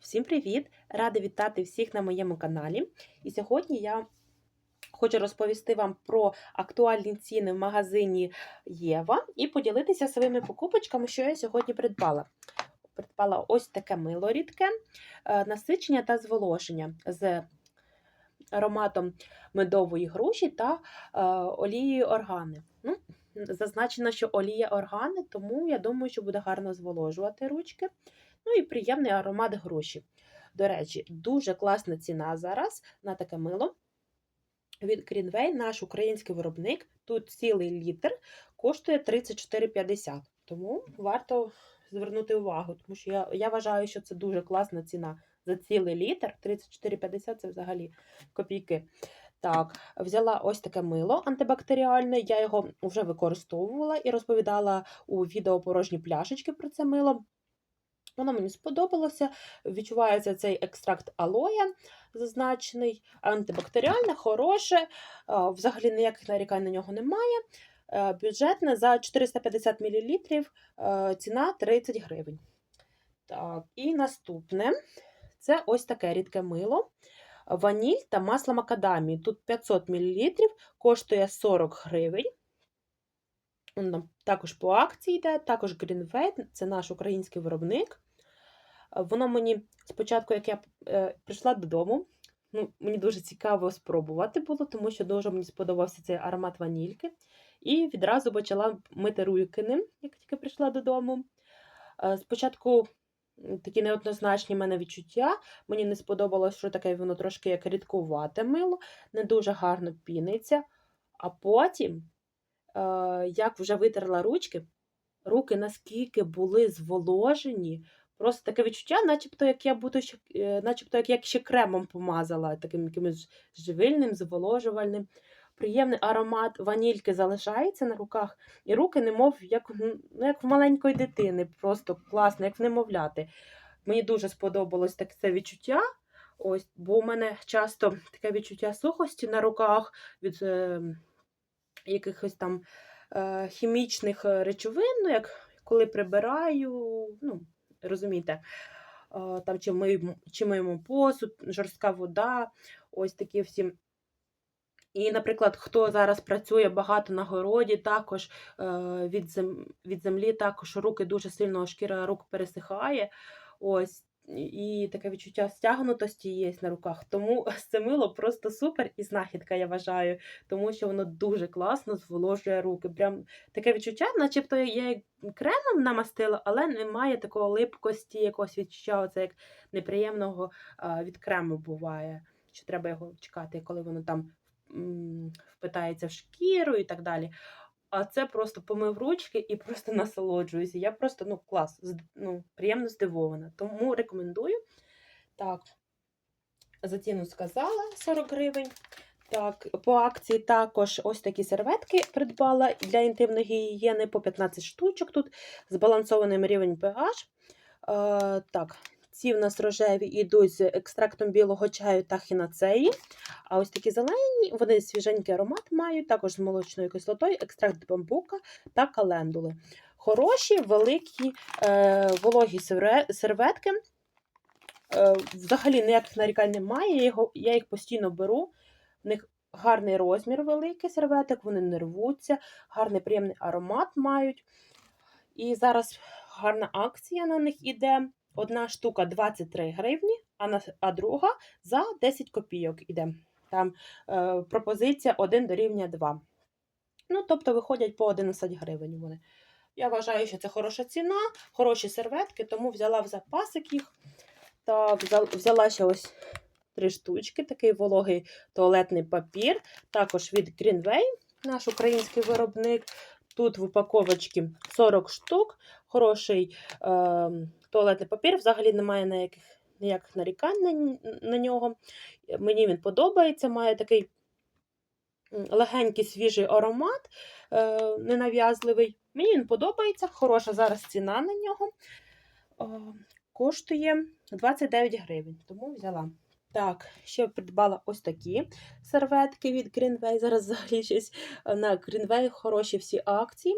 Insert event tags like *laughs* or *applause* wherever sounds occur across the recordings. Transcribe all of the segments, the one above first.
Всім привіт! Рада вітати всіх на моєму каналі. І сьогодні я хочу розповісти вам про актуальні ціни в магазині Єва і поділитися своїми покупочками, що я сьогодні придбала. Придбала ось таке мило рідке, е, насичення та зволоження з ароматом медової груші та е, олією органи. Ну, зазначено, що олія органи, тому я думаю, що буде гарно зволожувати ручки. Ну і приємний аромат груші. До речі, дуже класна ціна зараз на таке мило. Від Greenway, наш український виробник. Тут цілий літр коштує 34,50. Тому варто звернути увагу, тому що я, я вважаю, що це дуже класна ціна за цілий літр. 34,50 це взагалі копійки. Так, взяла ось таке мило антибактеріальне. Я його вже використовувала і розповідала у відео порожні пляшечки про це мило. Воно мені сподобалося. Відчувається цей екстракт алоя, зазначений, антибактеріальне, хороше, взагалі ніяких нарікань на нього немає. Е, Бюджетне за 450 мл, е, ціна 30 гривень. Так, і наступне це ось таке рідке мило. Ваніль та масло макадамії. Тут 500 мл, коштує 40 гривень. Також по акції йде, також Greenway, це наш український виробник. Воно мені спочатку, як я е, прийшла додому, ну, мені дуже цікаво спробувати було, тому що дуже мені сподобався цей аромат ванільки. І відразу почала мити руки ним, як тільки прийшла додому. Е, Спочатку такі неоднозначні мене відчуття. Мені не сподобалось, що таке воно трошки як рідкувате мило, не дуже гарно піниться. А потім, е, як вже витерла ручки, руки наскільки були зволожені, просто таке відчуття, начебто, як я буду ще, е, начебто, як я ще кремом помазала, таким якимось живильним, зволожувальним. Приємний аромат ванільки залишається на руках, і руки, немов як, ну, як в маленької дитини, просто класно, як в немовляти. Мені дуже сподобалось таке це відчуття. Ось, бо у мене часто таке відчуття сухості на руках від е, якихось там е, хімічних речовин, ну, як коли прибираю, ну, розумієте, там чи ми, чи миємо посуд, жорстка вода, ось такі всі. І, наприклад, хто зараз працює багато на городі, також е, від, від землі, також руки дуже сильно шкіра рук пересихає. Ось. І таке відчуття стягнутості є на руках. Тому *laughs* це мило просто супер і знахідка, я вважаю, тому що воно дуже класно зволожує руки. Прям таке відчуття, начебто я кремом намастила, але немає такого липкості, якогось відчуття, оце як неприємного від крему буває. Що треба його чекати, коли воно там впитається в шкіру і так далі. А це просто помив ручки і просто *laughs* насолоджуюся. Я просто ну клас, ну, приємно здивована. Тому рекомендую. Так, за ціну сказала 40 гривень. Так, по акції також ось такі серветки придбала для інтимної гігієни по 15 штучок. Тут збалансований рівень pH. Е, так, ці в нас рожеві йдуть з екстрактом білого чаю та хінацеї. А ось такі зелені, вони свіженький аромат мають, також з молочною кислотою, екстракт бамбука та календули. Хороші, великі е, вологі серветки. Е, взагалі ніяких нарікань немає. Я, його, я їх постійно беру. В них гарний розмір великий серветок, вони не рвуться, гарний приємний аромат мають. І зараз гарна акція на них іде. Одна штука 23 гривні, а, на, а друга за 10 копійок іде. Там е, пропозиція 1 до рівня 2. Ну, тобто виходять по 11 гривень вони. Я вважаю, що це хороша ціна, хороші серветки, тому взяла в запасик їх. Та взяла, ще ось три штучки, такий вологий туалетний папір. Також від Greenway, наш український виробник. Тут в упаковочці 40 штук, хороший е, туалетний папір. Взагалі немає ніяких, ніяких нарікань на, на нього. Мені він подобається, має такий легенький свіжий аромат, е, ненав'язливий. Мені він подобається, хороша зараз ціна на нього. О, коштує 29 гривень, тому взяла. Так, ще придбала ось такі серветки від Greenway. Зараз взагалі щось е, на Greenway хороші всі акції.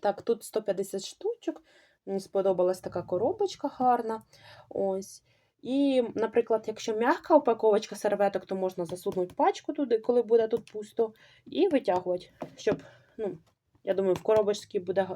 Так, тут 150 штучок. Мені сподобалась така коробочка гарна. Ось. І, наприклад, якщо м'яка упаковочка серветок, то можна засунути пачку туди, коли буде тут пусто, і витягувати, щоб, ну, я думаю, в коробочці буде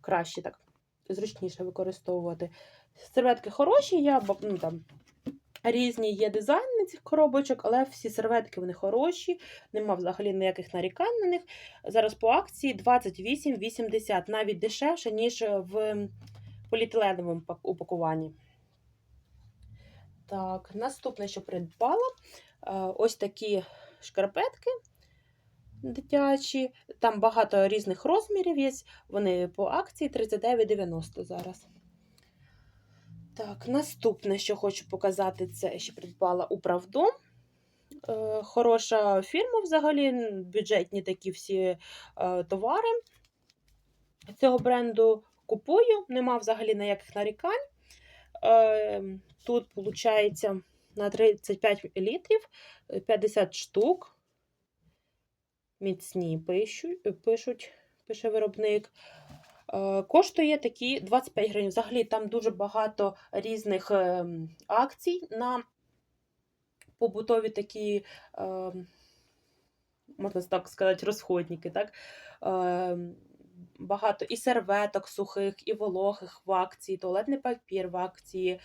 краще так, зручніше використовувати. Серветки хороші, я ну, там, різні є дизайни цих коробочок, але всі серветки вони хороші, нема взагалі ніяких нарікань на них. Зараз по акції 28,80, навіть дешевше, ніж в поліетиленовому упакуванні. Так, наступне, що придбала, е, ось такі шкарпетки дитячі. Там багато різних розмірів є. Вони по акції 39,90 зараз. Так, наступне, що хочу показати, це ще придбала Управдом. Е, Хороша фірма взагалі, бюджетні такі всі е, товари цього бренду купую, нема взагалі ніяких нарікань. Е, Тут, виходить, на 35 літрів е, 50 штук. Міцні пишуть, пишуть пише виробник. Е, Коштує такі 25 гривень. Взагалі там дуже багато різних е, акцій на побутові такі, е, можна так сказати, розходники. Так? Е, Багато і серветок сухих, і вологих в акції, туалетний папір в акції.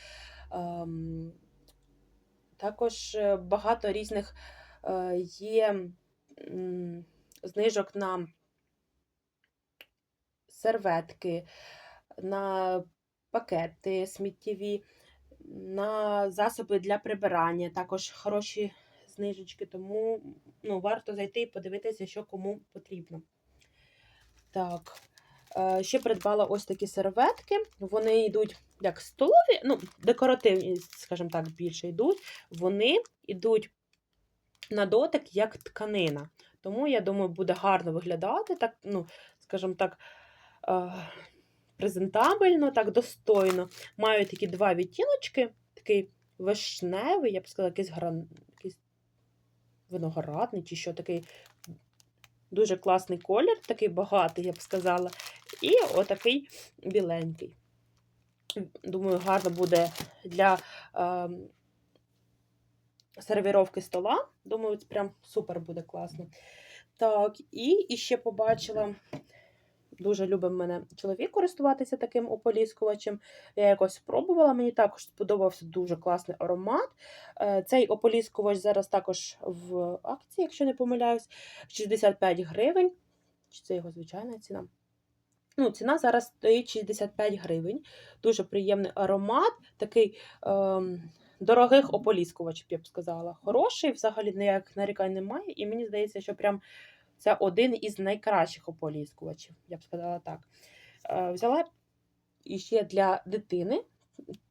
Ем, Також е, багато різних е, є знижок на серветки, на пакети сміттєві, на засоби для прибирання. Також хороші знижечки, тому ну, варто зайти і подивитися, що кому потрібно. Так. Е, Ще придбала ось такі серветки. Вони йдуть як столові, ну, декоративні, скажімо так, більше йдуть. Вони йдуть на дотик як тканина. Тому, я думаю, буде гарно виглядати, так, ну, скажімо так, презентабельно, так, достойно. Маю такі два відтіночки, такий вишневий, я б сказала, якийсь, гран... якийсь виноградний чи що такий дуже класний колір, такий багатий, я б сказала. І отакий біленький. Думаю, гарно буде для е, сервіровки стола. Думаю, прям супер буде класно. Так, і, і ще побачила. Дуже любить мене чоловік користуватися таким ополіскувачем. Я якось спробувала, мені також сподобався дуже класний аромат. Е, Цей ополіскувач зараз також в акції, якщо не помиляюсь, 65 гривень. Чи це його звичайна ціна? Ну, ціна зараз стоїть 65 гривень. Дуже приємний аромат, такий ем, дорогих ополіскувачів, я б сказала. Хороший, взагалі ніяких нарікань немає. І мені здається, що прям це один із найкращих ополіскувачів, я б сказала так. Е, взяла ще для дитини.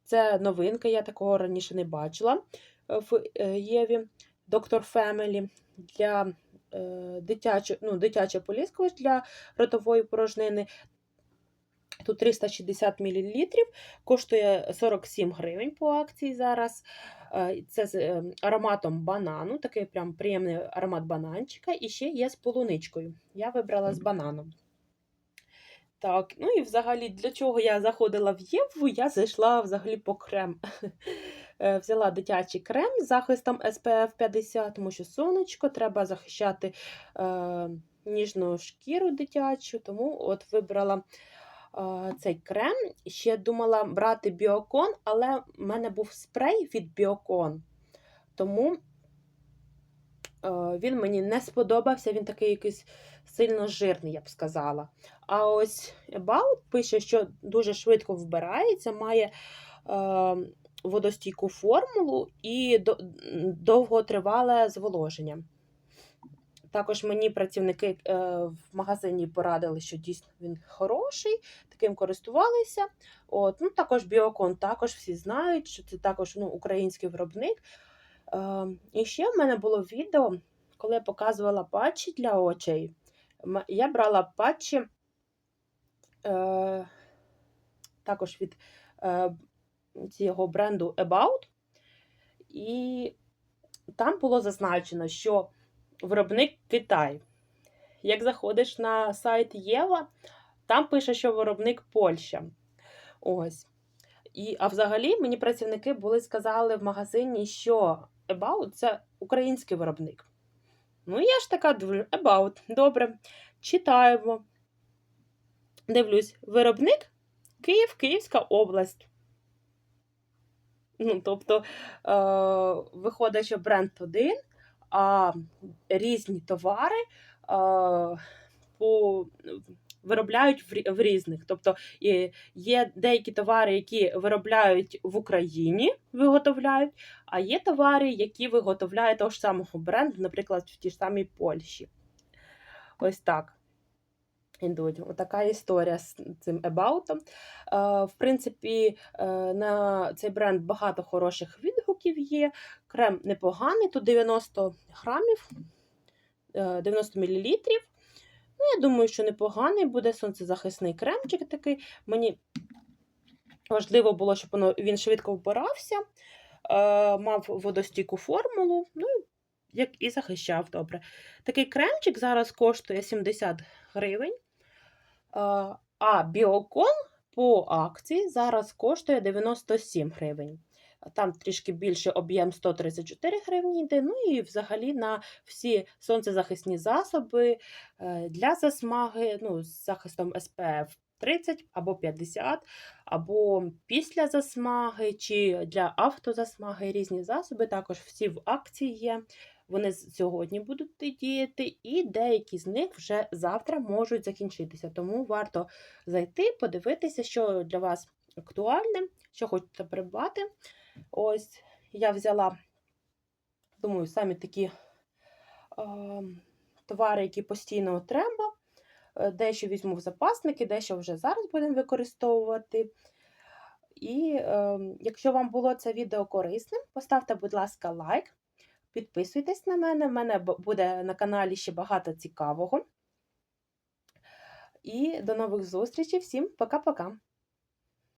Це новинка, я такого раніше не бачила в е, Єві. Доктор Фемелі для е, дитячого, ну, дитячий поліскувач для ротової порожнини. Тут 360 мл, коштує 47 гривень по акції зараз. Е, Це з е, ароматом банану, такий прям приємний аромат бананчика. І ще є з полуничкою. Я вибрала з бананом. Так, ну і взагалі, для чого я заходила в Єву, я зайшла взагалі по крем. *laughs* Е, Взяла дитячий крем з захистом SPF 50, тому що сонечко, треба захищати е, ніжну шкіру дитячу, тому от вибрала цей крем. Ще думала брати біокон, але в мене був спрей від біокон. Тому е, він мені не сподобався, він такий якийсь сильно жирний, я б сказала. А ось About пише, що дуже швидко вбирається, має е, водостійку формулу і довготривале зволоження. Також мені працівники е, в магазині порадили, що дійсно він хороший, таким користувалися. От, ну, також Біокон, також всі знають, що це також ну, український виробник. Е, і ще в мене було відео, коли я показувала патчі для очей. Я брала патчі е, також від цього бренду About. І там було зазначено, що виробник Китай. Як заходиш на сайт Єва, там пише, що виробник Польща. Ось. І, а взагалі мені працівники були сказали в магазині, що About це український виробник. Ну, я ж така дуже About. Добре. Читаємо. Дивлюсь, виробник Київ, Київська область. Ну, тобто, е, виходить, що бренд один, а різні товари а, по, виробляють в, різних. Тобто є деякі товари, які виробляють в Україні, виготовляють, а є товари, які виготовляє того ж самого бренду, наприклад, в тій ж самій Польщі. Ось так. Ідуть. Отака історія з цим About. Е, В принципі, е, на цей бренд багато хороших відгуків є. Крем непоганий, тут 90 грамів, е, 90 мл. Ну, я думаю, що непоганий буде сонцезахисний кремчик такий. Мені важливо було, щоб воно, він швидко вбирався, е, мав водостійку формулу, ну, як і захищав добре. Такий кремчик зараз коштує 70 гривень. Е, А біокон по акції зараз коштує 97 гривень. Там трішки більше об'єм 134 гривні йде. Ну і взагалі на всі сонцезахисні засоби е, для засмаги, ну, з захистом SPF 30 або 50, або після засмаги, чи для автозасмаги різні засоби. Також всі в акції є. Вони сьогодні будуть діяти, і деякі з них вже завтра можуть закінчитися. Тому варто зайти, подивитися, що для вас актуальне, що хочете придбати. Ось я взяла, думаю, самі такі е, товари, які постійно треба. Е, Дещо візьму в запасники, дещо вже зараз будемо використовувати. І е, якщо вам було це відео корисним, поставте, будь ласка, лайк, підписуйтесь на мене. В мене буде на каналі ще багато цікавого. І до нових зустрічей. Всім пока-пока!